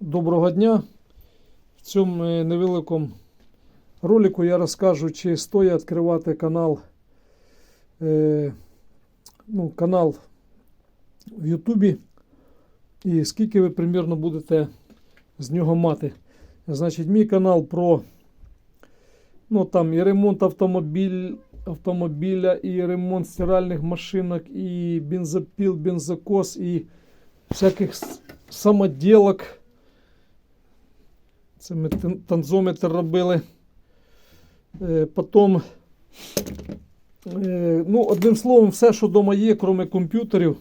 Доброго дня. В цьому е, невеликому ролику я розкажу, чи стоїть відкривати канал, е, ну, канал в Ютубі і скільки ви примірно будете з нього мати. Значить, мій канал про ну, там, і ремонт автомобіль, автомобіля, і ремонт стиральних машинок, і бензопіл, бензокос, і всяких самоділок. Це ми тонзометр робили. Е, Потім, е, ну, одним словом, все, що вдома є, крім комп'ютерів,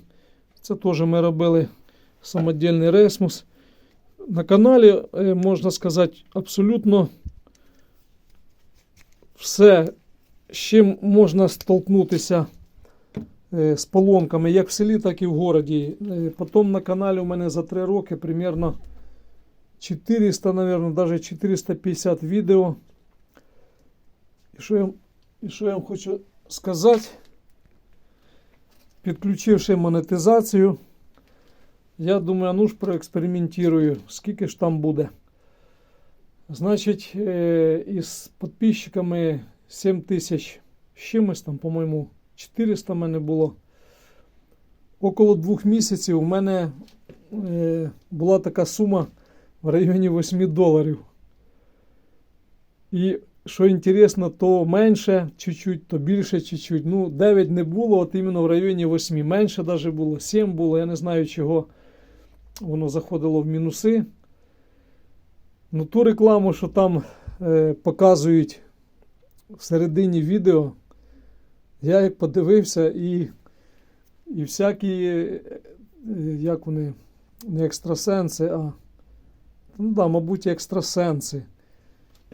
це теж ми робили самодільний ресмус. На каналі, е, можна сказати, абсолютно все, з чим можна столкнутися з поломками, як в селі, так і в. Е, Потім на каналі у мене за 3 роки примерно 400, наверное, даже 450 відео. І що я, і що я вам хочу сказати? Підключивши монетизацію, я думаю, ну ж проекспериментую, скільки ж там буде. Значить, із підписчиками 7 тисяч з чимось там, по-моєму, 400 в мене було. Около двох місяців у мене е, була така сума в районі 8 доларів. І що інтересно, то менше чуть-чуть, то більше чуть-чуть. Ну, 9 не було, от іменно в районі 8. Менше навіть було, 7 було. Я не знаю, чого воно заходило в мінуси. Ну, ту рекламу, що там е, показують всередині відео, я як подивився і, і всякі, е, як вони, не екстрасенси, а ну да, мабуть, екстрасенси.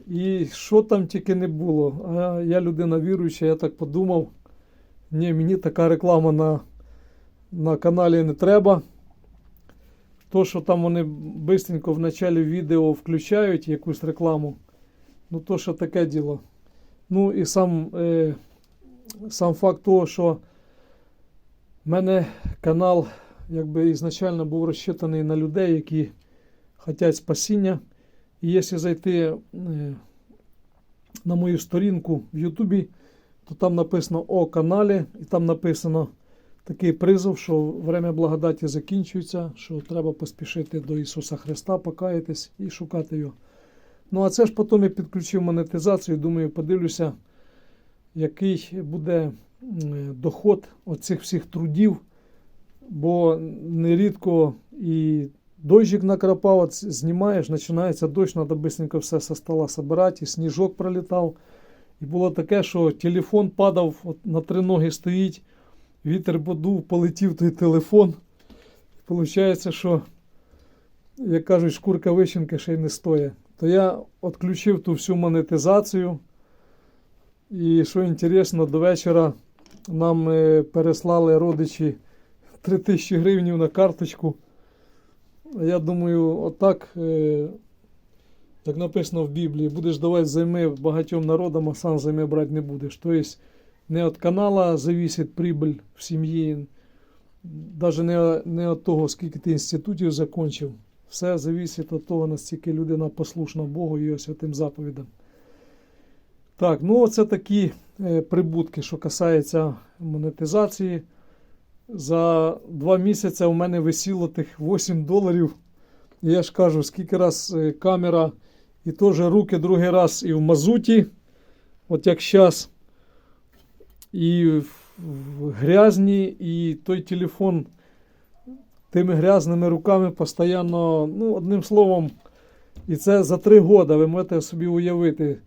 І що там тільки не було. А я людина віруюча, я так подумав. Ні, мені така реклама на, на каналі не треба. То, що там вони бистренько в началі відео включають якусь рекламу, ну то що таке діло. Ну і сам, е, сам факт того, що в мене канал якби ізначально був розчитаний на людей, які хочуть спасіння. І якщо зайти е, на мою сторінку в Ютубі, то там написано о каналі, і там написано такий призов, що время благодаті закінчується, що треба поспішити до Ісуса Христа, покаятись і шукати його. Ну а це ж потім я підключив монетизацію. Думаю, подивлюся, який буде доход оцих всіх трудів, бо нерідко і дощик накрапав, от знімаєш, починається дощ, треба бистренько все со стола збирати, і сніжок пролітав. І було таке, що телефон падав, от на три ноги стоїть, вітер подув, полетів той телефон. Получається, що, як кажуть, шкурка вищенка ще й не стоїть. То я відключив ту всю монетизацію. І що інтересно, до вечора нам е, переслали родичі 3000 гривень на карточку. Я думаю, отак, е, як написано в Біблії, будеш давати займи багатьом народам, а сам займи брати не будеш. Тобто не від канала зависить прибыль в сім'ї, навіть не, не від того, скільки ти інститутів закінчив. Все залежить від того, наскільки людина послушна Богу і його святим заповідам. Так, ну оце такі е, прибутки, що касається монетизації. За два місяці у мене висіло тих 8 доларів. Я ж кажу, скільки раз е, камера, і теж руки другий раз і в мазуті, от як зараз, і в, грязні, і той телефон тими грязними руками постійно, ну, одним словом, і це за три роки, ви можете собі уявити.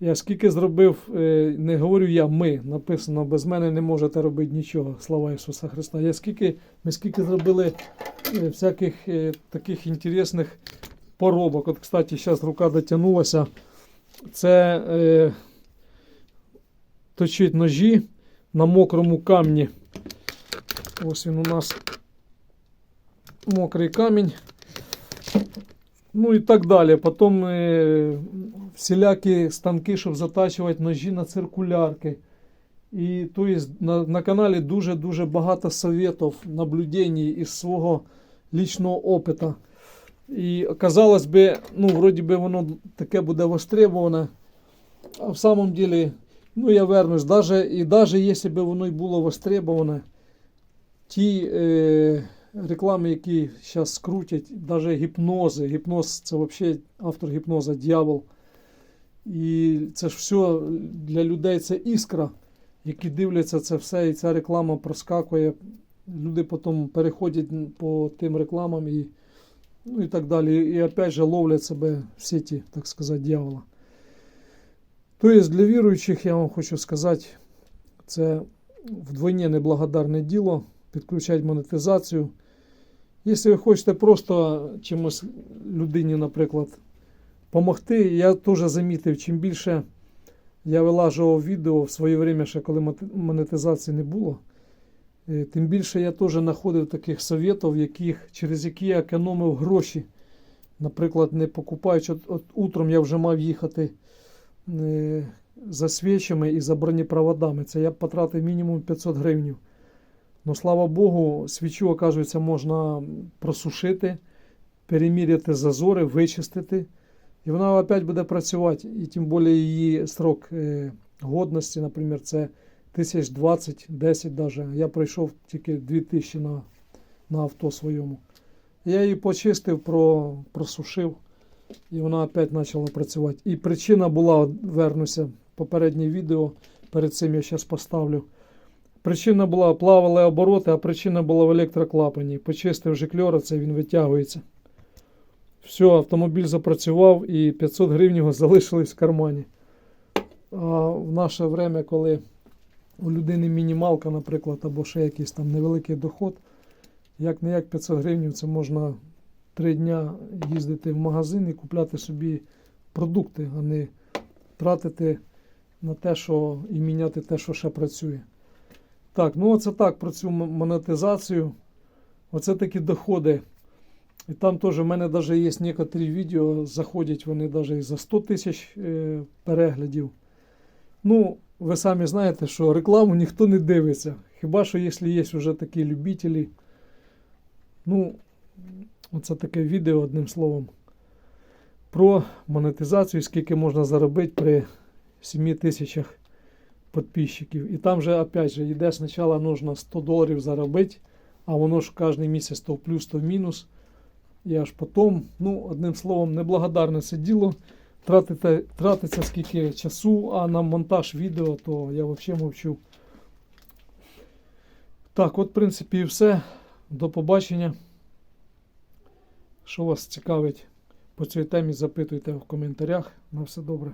Я скільки зробив, е, не говорю я, ми, написано, без мене не можете робити нічого. Слава Ісуса Христа. Я скільки, ми скільки зробили е, всяких е, таких інтересних поробок. От, кстати, зараз рука дотягнулася. Це е, точить ножі на мокрому камні. Ось він у нас мокрий камінь. Ну і так далі. Потім е, всілякі станки, щоб затачувати ножі на циркулярки. І то є, на, на каналі дуже-дуже багато советів, наблюдень із свого лічного опиту. І казалось би, ну, вроді би воно таке буде востребоване. А в самом деле, ну я вернусь, даже, і навіть якщо б воно й було востребоване, ті е, реклами, які зараз скрутять, навіть гіпнози, гіпноз це взагалі автор гіпноза, дьявол. І це ж все для людей це іскра, які дивляться це все, і ця реклама проскакує. Люди потім переходять по тим рекламам і, ну, і так далі. І опять же ловлять себе в сеті, так сказати, дьявола. Тобто для віруючих я вам хочу сказати, це вдвойне неблагодарне діло підключати монетизацію. Якщо ви хочете просто чимось людині, наприклад, допомогти, я теж замітив, чим більше я вилажував відео в своє время, ще коли монетизації не було, е, тим більше я теж знаходив таких советів, яких, через які я економив гроші. Наприклад, не покупаючи, от, от утром я вже мав їхати е, за свічами і за бронепроводами. Це я потратив мінімум 500 гривень. Ну, слава Богу, свічу, оказується, можна просушити, переміряти зазори, вичистити. І вона опять буде працювати. І тим більше її срок е, годності, наприклад, це 1020, 10 даже. Я пройшов тільки 2000 на, на авто своєму. Я її почистив, про, просушив, і вона опять почала працювати. І причина була, вернуся, попереднє відео, перед цим я зараз поставлю. Причина була плавали обороти, а причина була в електроклапані. Почистив жикльора, це він витягується. Все, автомобіль запрацював і 500 гривень залишились в кармані. А в наше время, коли у людини мінімалка, наприклад, або ще якийсь там невеликий доход, як не як 500 гривень, це можна 3 дня їздити в магазин і купляти собі продукти, а не тратити на те, що і міняти те, що ще працює. Так, ну оце так про цю монетизацію. Оце такі доходи. І там теж в мене навіть є некоторі відео, заходять вони навіть і за 100 тисяч е, переглядів. Ну, ви самі знаєте, що рекламу ніхто не дивиться. Хіба що якщо є вже такі любителі. Ну, оце таке відео, одним словом, про монетизацію, скільки можна заробити при 7 тисячах підписчиків. І там же, опять же, йде спочатку нужно 100 доларів заробити, а воно ж кожен місяць то в плюс, то в мінус. І аж потім, ну, одним словом, неблагодарне це діло. Тратите, тратиться скільки часу, а на монтаж відео, то я взагалі мовчу. Так, от, в принципі, і все. До побачення. Що вас цікавить по цій темі, запитуйте в коментарях. На все добре.